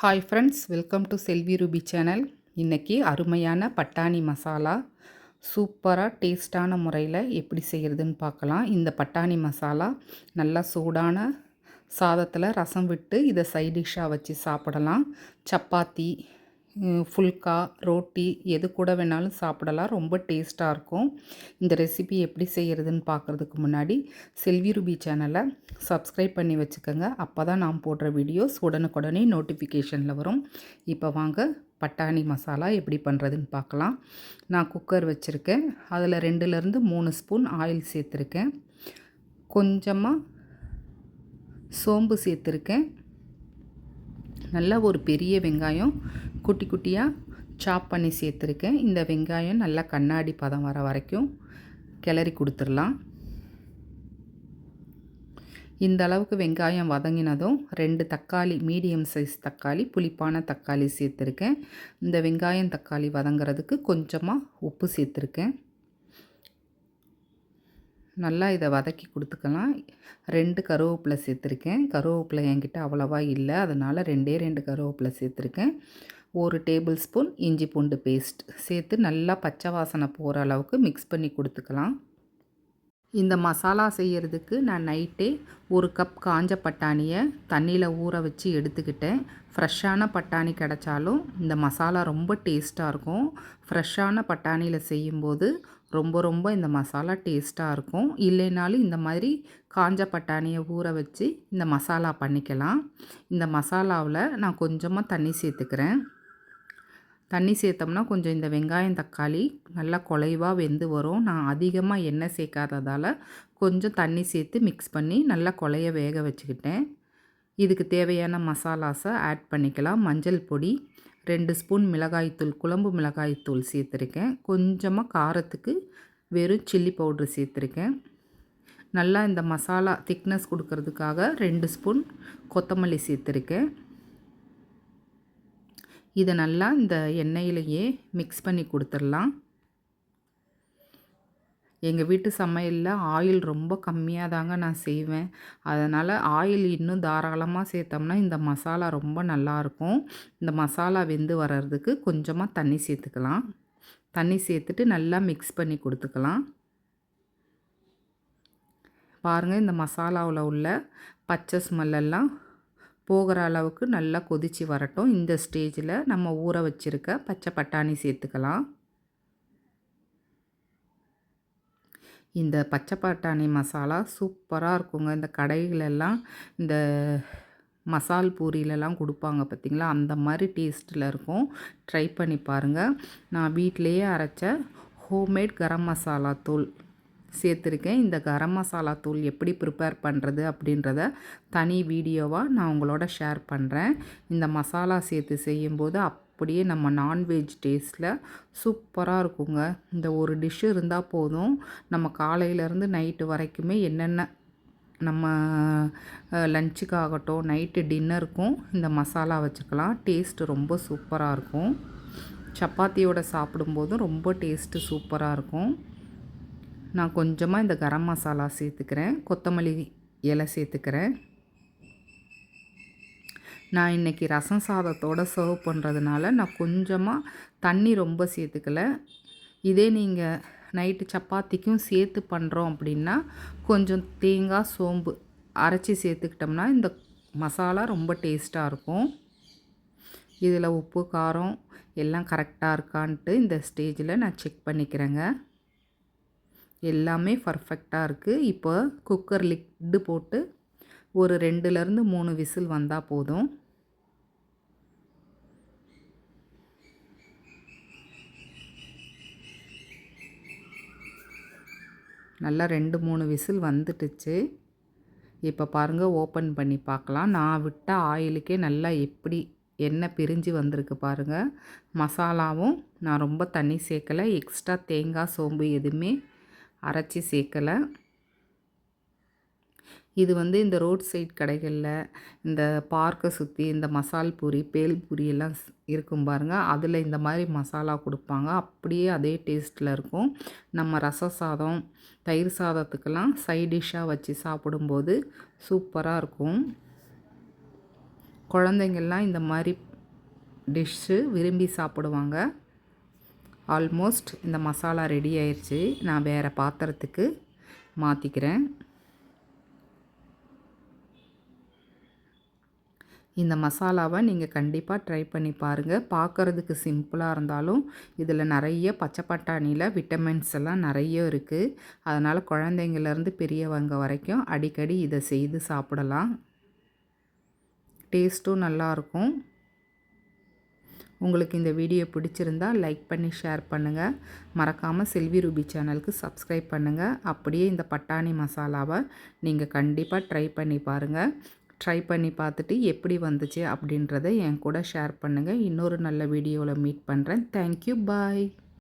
Hi friends welcome to Selvi Ruby channel இன்றைக்கி அருமையான பட்டாணி மசாலா. சூப்பராக டேஸ்டான முறையில் எப்படி செய்கிறதுன்னு பார்க்கலாம். இந்த பட்டாணி மசாலா நல்லா சூடான சாதத்தில் ரசம் விட்டு இதை சைடிஷ்ஷாக வச்சு சாப்பிடலாம். சப்பாத்தி ஃபுல்கா ரோட்டி எது கூட வேணாலும் சாப்பிடலாம். ரொம்ப டேஸ்ட்டாக இருக்கும். இந்த ரெசிபி எப்படி செய்கிறதுன்னு பார்க்குறதுக்கு முன்னாடி செல்வி ரூபி சேனலை சப்ஸ்கிரைப் பண்ணி வச்சுக்கோங்க. அப்போ தான் நான் போடுற வீடியோஸ் உடனுக்குடனே நோட்டிஃபிகேஷனில் வரும். இப்போ வாங்க பட்டாணி மசாலா எப்படி பண்ணுறதுன்னு பார்க்கலாம் நான் குக்கர் வச்சுருக்கேன். அதில் ரெண்டுலேருந்து மூணு ஸ்பூன் ஆயில் சேர்த்துருக்கேன். கொஞ்சமாக சோம்பு சேர்த்துருக்கேன். நல்லா ஒரு பெரிய வெங்காயம் குட்டி குட்டியாக சாப் பண்ணி சேர்த்துருக்கேன். இந்த வெங்காயம் நல்லா கண்ணாடி பதம் வர வரைக்கும் கிளறி கொடுத்துடலாம். இந்த அளவுக்கு வெங்காயம் வதங்கினதும் ரெண்டு தக்காளி மீடியம் சைஸ் தக்காளி புளிப்பான தக்காளி சேர்த்துருக்கேன். இந்த வெங்காயம் தக்காளி வதங்கிறதுக்கு கொஞ்சமாக உப்பு சேர்த்துருக்கேன். நல்லா இதை வதக்கி கொடுத்துக்கலாம். ரெண்டு கருவேப்பிலை சேர்த்துருக்கேன். கருவேப்பிலை என்கிட்ட அவ்வளோவா இல்லை. அதனால் ரெண்டே ரெண்டு கருவேப்பிலை சேர்த்துருக்கேன். ஒரு டேபிள் ஸ்பூன் இஞ்சி பூண்டு பேஸ்ட் சேர்த்து நல்லா பச்சை வாசனை போகிற அளவுக்கு மிக்ஸ் பண்ணி கொடுத்துக்கலாம். இந்த மசாலா செய்கிறதுக்கு நான் நைட்டே ஒரு கப் காஞ்ச பட்டாணியை தண்ணியில் ஊற வச்சு எடுத்துக்கிட்டேன். ஃப்ரெஷ்ஷான பட்டாணி கிடச்சாலும் இந்த மசாலா ரொம்ப டேஸ்ட்டாக இருக்கும். ஃப்ரெஷ்ஷான பட்டாணியில் செய்யும்போது ரொம்ப ரொம்ப இந்த மசாலா டேஸ்ட்டாக இருக்கும். இல்லைனாலும் இந்த மாதிரி காஞ்ச பட்டாணியை ஊற வச்சு இந்த மசாலா பண்ணிக்கலாம். இந்த மசாலாவில் நான் கொஞ்சமாக தண்ணி சேர்த்துக்கிறேன். தண்ணி சேர்த்தோம்னா கொஞ்சம் இந்த வெங்காயம் தக்காளி நல்லா குலைவாக வெந்து வரும். நான் அதிகமாக எண்ணெய் சேர்க்காததால் கொஞ்சம் தண்ணி சேர்த்து மிக்ஸ் பண்ணி நல்லா குலைய வேக வச்சுக்கிட்டேன். இதுக்கு தேவையான மசாலாஸை ஆட் பண்ணிக்கலாம். மஞ்சள் பொடி ரெண்டு ஸ்பூன் மிளகாய்த்தூள் குழம்பு மிளகாய்த்தூள் சேர்த்துருக்கேன். கொஞ்சமாக காரத்துக்கு வெறும் சில்லி பவுட்ரு சேர்த்துருக்கேன். நல்லா இந்த மசாலா திக்னஸ் கொடுக்கறதுக்காக ரெண்டு ஸ்பூன் கொத்தமல்லி சேர்த்துருக்கேன். இதை நல்லா இந்த எண்ணெயிலேயே மிக்ஸ் பண்ணி கொடுத்துடலாம். எங்கள் வீட்டு சமையலில் ஆயில் ரொம்ப கம்மியாக தாங்க நான் செய்வேன். அதனால் ஆயில் இன்னும் தாராளமாக சேர்த்தோம்னா இந்த மசாலா ரொம்ப நல்லாயிருக்கும் இந்த மசாலா வெந்து வர்றதுக்கு கொஞ்சமாக தண்ணி சேர்த்துக்கலாம். தண்ணி சேர்த்துட்டு நல்லா மிக்ஸ் பண்ணி கொடுத்துக்கலாம். பாருங்கள் இந்த மசாலாவில் உள்ள பச்சை ஸ்மெல்லெல்லாம் போகிற அளவுக்கு நல்லா கொதித்து வரட்டும். இந்த ஸ்டேஜில் நம்ம ஊற வச்சுருக்க பச்சை பட்டாணி சேர்த்துக்கலாம். இந்த பச்சை பட்டாணி மசாலா சூப்பராக இருக்குங்க. இந்த கடைகளெல்லாம் இந்த மசால் பூரியிலலாம் கொடுப்பாங்க பார்த்திங்களா? அந்த மாதிரி டேஸ்ட்டில் இருக்கும். ட்ரை பண்ணி பாருங்கள் நான் வீட்டிலையே அரைச்ச ஹோம்மேட் கரம் மசாலா தூள். சேர்த்துருக்கேன். இந்த கரம் மசாலா தூள் எப்படி ப்ரிப்பேர் பண்ணுறது அப்படின்றத தனி வீடியோவாக நான் உங்களோட ஷேர் பண்ணுறேன் இந்த மசாலா சேர்த்து செய்யும்போது அப்படியே நம்ம நான்வெஜ் டேஸ்ட்டில் சூப்பராக இருக்குங்க. இந்த ஒரு டிஷ்ஷு இருந்தால் போதும். நம்ம காலையிலேருந்து நைட்டு வரைக்குமே என்னென்ன நம்ம லஞ்சுக்காகட்டும் நைட்டு டின்னருக்கும் இந்த மசாலா வச்சுக்கலாம். டேஸ்ட்டு ரொம்ப சூப்பராக இருக்கும். சப்பாத்தியோடு சாப்பிடும்போதும் ரொம்ப டேஸ்ட்டு சூப்பராக இருக்கும். நான் கொஞ்சமாக இந்த கரம் மசாலா சேர்த்துக்கிறேன். கொத்தமல்லி இலை சேர்த்துக்கிறேன். நான் இன்றைக்கி ரசம் சாதத்தோடு சர்வ் பண்ணுறதுனால நான் கொஞ்சமாக தண்ணி ரொம்ப சேர்த்துக்கல. இதே நீங்கள் நைட்டு சப்பாத்திக்கும் சேர்த்து பண்ணுறோம் அப்படின்னா கொஞ்சம் தேங்காய் சோம்பு அரைச்சி சேர்த்துக்கிட்டோம்னா இந்த மசாலா ரொம்ப டேஸ்ட்டாக இருக்கும். இதில் உப்பு காரம் எல்லாம் கரெக்டாக இருக்கான்ட்டு இந்த ஸ்டேஜில் நான் செக் பண்ணிக்கிறேங்க. எல்லாமே பர்ஃபெக்டாக இருக்குது இப்போ குக்கர் லிட்டு போட்டு ஒரு ரெண்டுலேருந்து மூணு விசில் வந்தால் போதும். நல்லா ரெண்டு மூணு விசில் வந்துட்டுச்சு. இப்போ பாருங்கள் ஓப்பன் பண்ணி பார்க்கலாம். நான் விட்ட ஆயிலுக்கே நல்லா எப்படி எண்ணெய் பிரிஞ்சு வந்திருக்கு பாருங்கள் மசாலாவும் நான் ரொம்ப தண்ணி சேர்க்கலை. எக்ஸ்ட்ரா தேங்காய் சோம்பு எதுவுமே அரைச்சி சேர்க்கலை. இது வந்து இந்த ரோட் சைட் கடைகளில் இந்த பார்க்கை சுற்றி இந்த மசால் பூரி பேல் பூரி எல்லாம் இருக்கும் பாருங்கள் அதில் இந்த மாதிரி மசாலா கொடுப்பாங்க. அப்படியே அதே டேஸ்ட்டில் இருக்கும். நம்ம ரச சாதம் தயிர் சாதத்துக்கெல்லாம் சைட் டிஷ்ஷாக வச்சு சாப்பிடும்போது சூப்பராக இருக்கும். குழந்தைங்கள்லாம் இந்த மாதிரி டிஷ்ஷு விரும்பி சாப்பிடுவாங்க. ஆல்மோஸ்ட் இந்த மசாலா ரெடி ஆயிடுச்சு. நான் வேறு பாத்திரத்துக்கு மாற்றிக்கிறேன் இந்த மசாலாவை நீங்கள் கண்டிப்பாக ட்ரை பண்ணி பாருங்கள் பார்க்குறதுக்கு சிம்பிளாக இருந்தாலும் இதில் நிறைய பச்சை பட்டாணியில் விட்டமின்ஸ் எல்லாம் நிறைய இருக்குது அதனால் குழந்தைங்கள்லேருந்து பெரியவங்க வரைக்கும் அடிக்கடி இதை செய்து சாப்பிடலாம். டேஸ்ட்டும் நல்லாயிருக்கும் உங்களுக்கு இந்த வீடியோ பிடிச்சிருந்தா லைக் பண்ணி ஷேர் பண்ணுங்கள் மறக்காமல் செல்வி ரூபி சேனலுக்கு சப்ஸ்கிரைப் பண்ணுங்கள் அப்படியே இந்த பட்டாணி மசாலாவை நீங்கள் கண்டிப்பாக ட்ரை பண்ணி பாருங்கள் ட்ரை பண்ணி பார்த்துட்டு எப்படி வந்துச்சு அப்படின்றத என் கூட ஷேர் பண்ணுங்கள் இன்னொரு நல்ல வீடியோவில் மீட் பண்ணுறேன் தேங்க்யூ பாய்